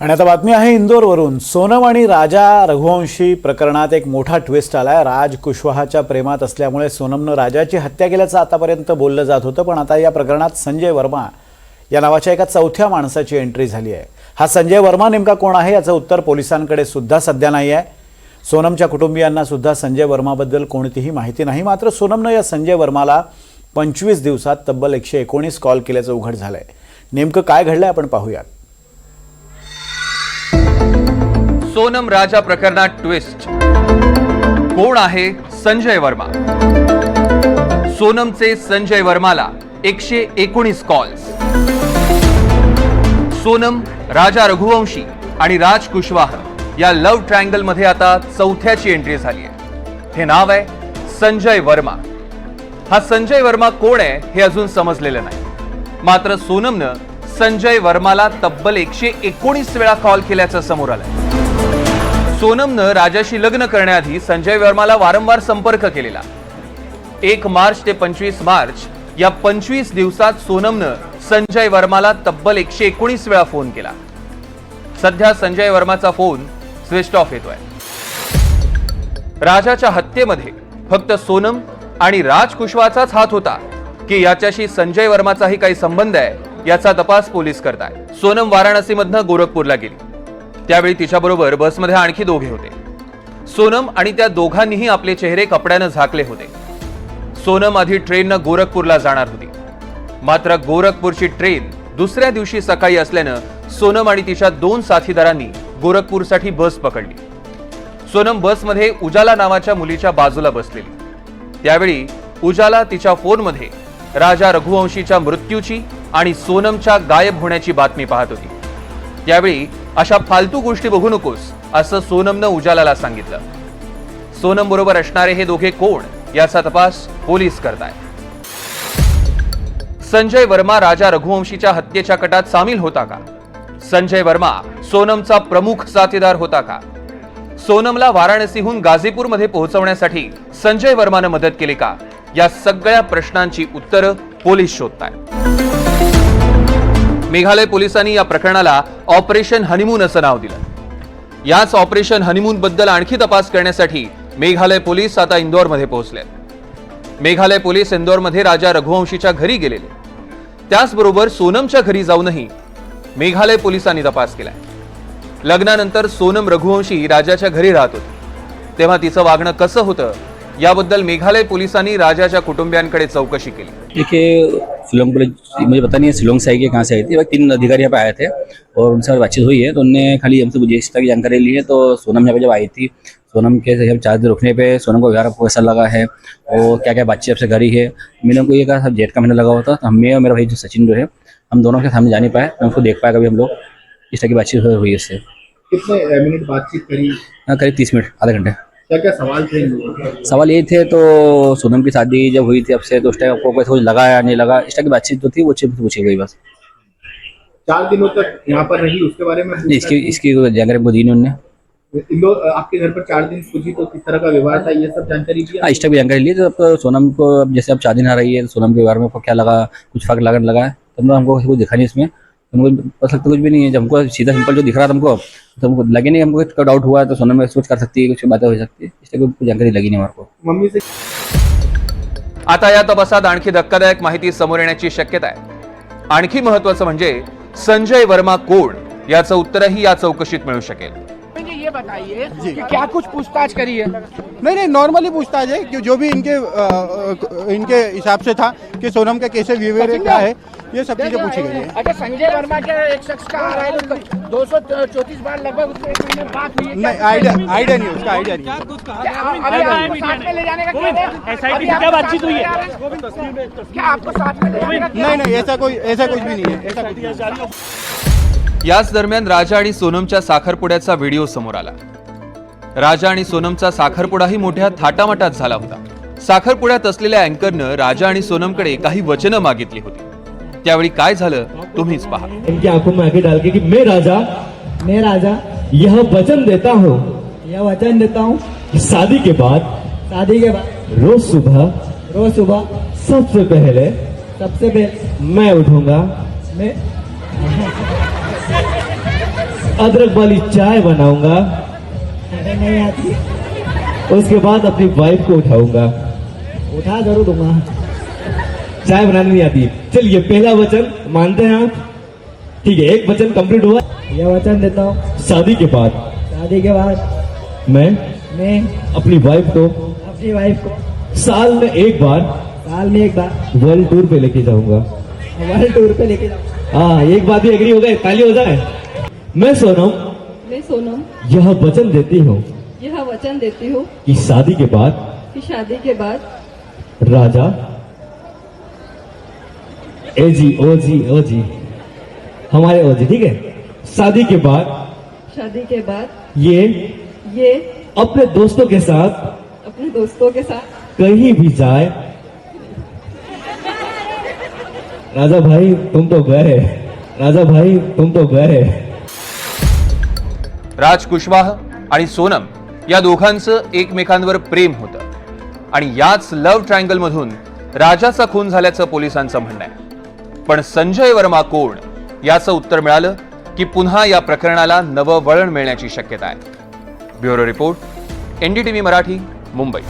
आणि आता बातमी आहे इंदोरवरून. सोनम आणि राजा रघुवंशी प्रकरणात एक मोठा ट्विस्ट आलाय. राज कुशवाहाच्या प्रेमात असल्यामुळे सोनमनं राजाची हत्या केल्याचं आतापर्यंत बोललं जात होतं पण आता या प्रकरणात संजय वर्मा या नावाच्या एका चौथ्या माणसाची एंट्री झाली आहे. हा संजय वर्मा नेमका कोण आहे याचं उत्तर पोलिसांकडे सुद्धा सध्या नाही आहे. सोनमच्या कुटुंबियांना सुद्धा संजय वर्माबद्दल कोणतीही माहिती नाही. मात्र सोनमनं या संजय वर्माला पंचवीस दिवसात तब्बल एकशे एकोणीस कॉल केल्याचं उघड झालंय. नेमकं काय घडलंय आपण पाहूयात. सोनम राजा प्रकरणात ट्विस्ट कोण आहे संजय वर्मा? सोनमचे संजय वर्माला एकशे एकोणीस कॉल्स सोनम राजा रघुवंशी आणि राज कुशवाह या लव्ह ट्रायंगलमध्ये आता चौथ्याची एंट्री झाली आहे. हे नाव आहे संजय वर्मा. हा संजय वर्मा कोण आहे हे अजून समजलेलं नाही. मात्र सोनमनं संजय वर्माला तब्बल एकशे एकोणीस वेळा कॉल केल्याचं समोर आलंय. सोनमनं राजाशी लग्न करण्याआधी संजय वर्माला वारंवार संपर्क केलेला. एक मार्च ते पंचवीस मार्च या पंचवीस दिवसात सोनमनं संजय वर्माला तब्बल एकशे एकोणीस वेळा फोन केला. सध्या संजय वर्माचा फोन स्विच ऑफ येतोय. राजाच्या हत्येमध्ये फक्त सोनम आणि राज कुशवाचाच हात होता की याच्याशी संजय वर्माचाही काही संबंध आहे याचा तपास पोलीस करताय सोनम वाराणसीमधनं गोरखपूरला गेली. त्यावेळी तिच्याबरोबर बसमध्ये आणखी दोघे होते. सोनम आणि त्या दोघांनीही आपले चेहरे कपड्यानं झाकले होते. सोनम आधी ट्रेननं गोरखपूरला जाणार होती. मात्र गोरखपूरची ट्रेन दुसऱ्या दिवशी सकाळी असल्यानं सोनम आणि तिच्या दोन साथीदारांनी गोरखपूरसाठी बस पकडली. सोनम बसमध्ये उजाला नावाच्या मुलीच्या बाजूला बसलेली. त्यावेळी उजाला तिच्या फोनमध्ये राजा रघुवंशीच्या मृत्यूची आणि सोनमच्या गायब होण्याची बातमी पाहत होती. त्यावेळी अशा फालतू गोष्टी बघू नकोस असं सोनमनं उजालाला सांगितलं. सोनम बरोबर असणारे हे दोघे कोण याचा तपास पोलीस करताय संजय वर्मा राजा रघुवंशीच्या हत्येच्या कटात सामील होता का? संजय वर्मा सोनमचा प्रमुख साथीदार होता का? सोनमला वाराणसीहून गाझीपूरमध्ये पोहोचवण्यासाठी संजय वर्मानं मदत केली का? या सगळ्या प्रश्नांची उत्तरं पोलीस शोधतायत. मेघालय पोलिसांनी या प्रकरणाला ऑपरेशन हनीमून असं नाव दिलं. याच ऑपरेशन हनीमून बद्दल आणखी तपास करण्यासाठी मेघालय पोलीस आता इंदोरमध्ये पोहोचले मेघालय पोलीस इंदोरमध्ये राजा रघुवंशीच्या घरी गेलेले. त्याचबरोबर सोनमच्या घरी जाऊनही मेघालय पोलिसांनी तपास केलाय. लग्नानंतर सोनम रघुवंशी राजाच्या घरी राहत होती. तेव्हा तिचं वागणं कसं होतं याबद्दल मेघालय पोलिसांनी राजाच्या कुटुंबियांकडे चौकशी केली. शिलोंग पुलिस मुझे पता नहीं है शिलोंग से आई कि कहाँ से आई थी तीन अधिकारी यहाँ पे आए थे और उनसे बातचीत हुई है तो उनने खाली हमसे मुझे इस तरह की जानकारी ली है तो सोनम यहाँ पे जब आई थी सोनम के जब चार्ज रुकने पे सोनम को ग्यारह पैसा लगा है और क्या क्या बातचीत आपसे करी है मैंने उनको ये कहा सब जेठ का महीना लगा हुआ था तो हम मैं और मेरा भाई जो सचिन जो है हम दोनों के सामने जा नहीं पाए मैं उसको देख पाया कभी हम लोग इस तरह की बातचीत हुई है उससे। कितने मिनट बातचीत करी? हाँ करीब तीस मिनट आधे घंटे। क्या क्या सवाल थे के? सवाल ये थे तो सोनम की शादी जब हुई थी अब से तो उस टाइम आपको कुछ लगा या नहीं लगा? इस तरह की बातचीत जो थी वो चीज़ पूछी गई बस। चार दिनों तक यहाँ पर रही उसके बारे में इसकी इसकी जानकारी हमको दी नहीं इंदौर आपके घर पर चार दिन पूछी तो किस तरह का व्यवहार था ये सब जानकारी दी हाँ इस टाइप की जानकारी ली तो अब सोनम को अब जैसे अब शादी ना रही है तो सोनम के व्यवहार में क्या लगा कुछ फ़र्क लगने लगा है? तो हमको कुछ दिखा नहीं इसमें। पता लगता कुछ भी नहीं है। जब हमको सीधा सिंपल जो दिख रहा था हमको तो हमको लगे नहीं हमको कुछ डाउट हुआ तो सोनम कुछ कर सकती है कुछ बातें हो सकती है। इस टाइप की कोई जानकारी लगी नहीं हमारे को। मम्मी से आता या तपासात आणखी धक्कादायक माहिती समोर येण्याची शक्यता आहे. आणखी महत्वाचं म्हणजे संजय वर्मा कोण याचं उत्तरही या चौकशीत मिळू शकेल. ये बताइए कि क्या कुछ पूछताछ करी है? नहीं नहीं नॉर्मली पूछताछ है कि जो भी इनके अ, इनके हिसाब से था कि सोनम के कैसे विवेक क्या है ये सब चीज़ें पूछी गई है। अच्छा संजय वर्मा के एक शख्स का आ रहा है दो सौ चौतीस बार लगभग उससे एक महीने बात हुई है नहीं आइडिया आइडिया नहीं उसका आइडिया नहीं। क्या अभी आपको साथ में ले जाने का क्या है? SIT क्या बातचीत हुई है? क्या आपको साथ में ले जाने का नहीं नहीं ऐसा कोई ऐसा कुछ भी नहीं है ऐसा कुछ नहीं है। याच दरम्यान राजा आणि सोनमच्या साखरपुड्याचा व्हिडिओ समोर आला. राजा आणि सोनमचा साखरपुडाही मोठ्या थाटामाटात झाला होता. साखरपुड्यात असलेल्या अँकरनं राजा आणि सोनमकडे काही वचनं मागितली होती. त्यावेळी काय झालं तुम्हीच पहा. इनकी आंखों में डाल के कि मैं राजा मैं राजा यह वचन देता हूँ. यह वचन देता हूँ। कि शादी के बाद शादी के बाद। रोज सुबह रोज सुबह। सबसे पहले सबसे पहले मैं उठूंगा। मैं अदरक वाली चाय बनाऊँगा। नहीं आती उसके बाद अपनी वाइफ को उठाऊँगा। उठा ज़रूर दूँगा। चाय बनानी नहीं आती। चलिए पहला वचन मानते हैं आप? ठीक है एक वचन कंप्लीट हुआ। यह वचन देता हूँ। शादी के बाद। शादी के बाद मैं? मैं अपनी वाइफ को? अपनी वाइफ को। साल में एक बार। साल में एक बार। वर्ल्ड टूर पे लेके जाऊँगा। वर्ल्ड टूर पे लेके जाऊँगा। हाँ एक बात भी एग्री हो गए ताली हो जाए मैं सोनम। मैं सोनम। यह वचन देती हूँ यह वचन देती हूँ कि शादी के बाद कि शादी के बाद राजा ए जी ओ जी ओ जी हमारे ओ जी ठीक है? शादी के बाद शादी के बाद ये ये अपने दोस्तों के साथ अपने दोस्तों के साथ कहीं भी जाए। राजा भाई तुम तो गए। राजा भाई तुम तो गए। राज कुशवाह आणि सोनम या दोघांचं एकमेकांवर प्रेम होतं. आणि याच लव्ह ट्रायंगलमधून राजाचा खून झाल्याचं पोलिसांचं म्हणणं आहे. पण संजय वर्मा कोण? याचं उत्तर मिळालं की पुन्हा या प्रकरणाला नवं वळण मिळण्याची शक्यता आहे. Bureau report NDTV Marathi Mumbai.